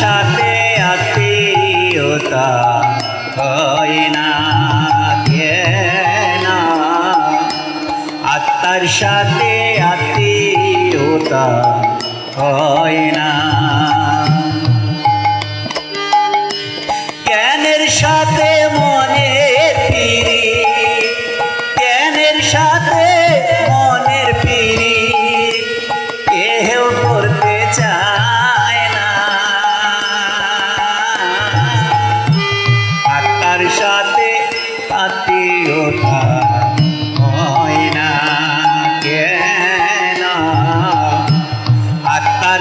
সাথে আত্মীয়তা হয় না না? আত্মার সাথে আত্মীয়তা হয় না।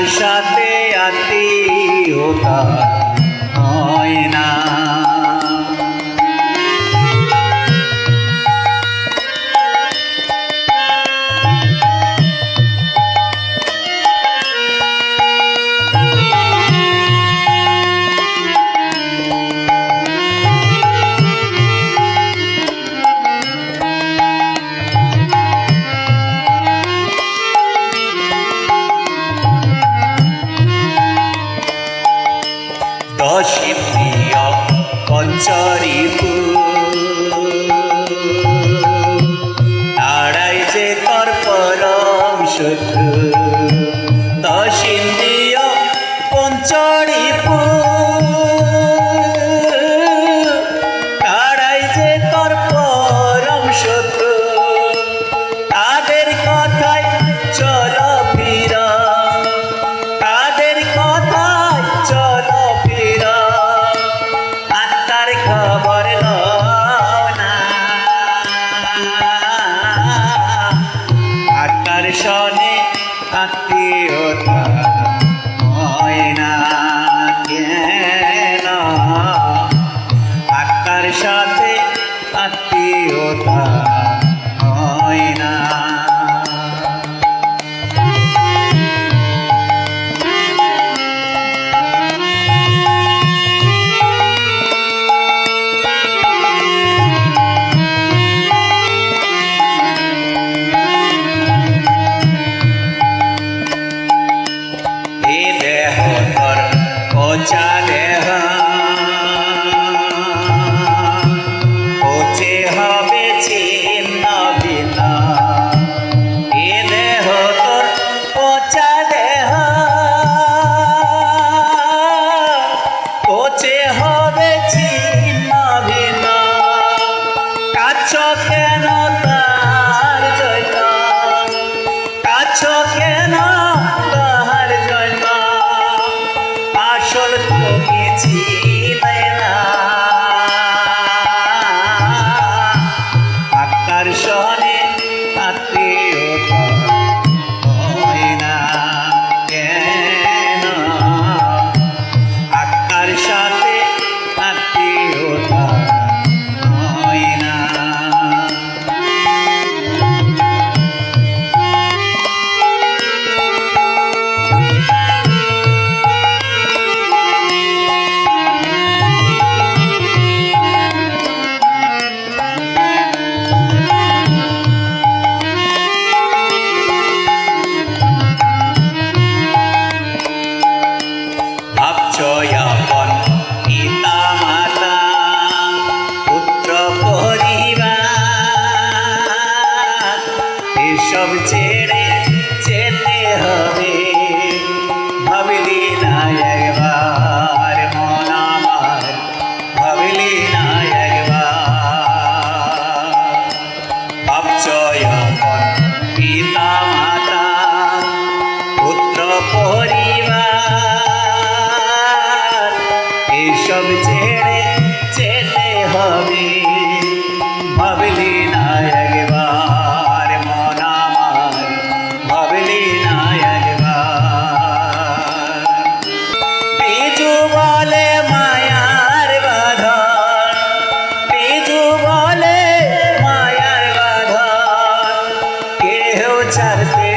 আত্মার আতি হতা হয় না। প্রিয় পঞ্চরিপু তাড়াই যে কর পরম শত্রু দশিন্দ্রিয় পঞ্চরিপু তাড়াই পচে হবে ভিন্ন কাছ কেন তার জন্য কাছ কেন তাহার জন্য আসল তুমি ছিলে না সনে আত্মীয়তা এসব ছেড়ে যেতে হবে। না একবার মন আমার না একবার। পিতা মাতা, পুত্র পরিবার, এসব ছেড়ে যেতে হবে। ভাবলি কেউ ছাড়তে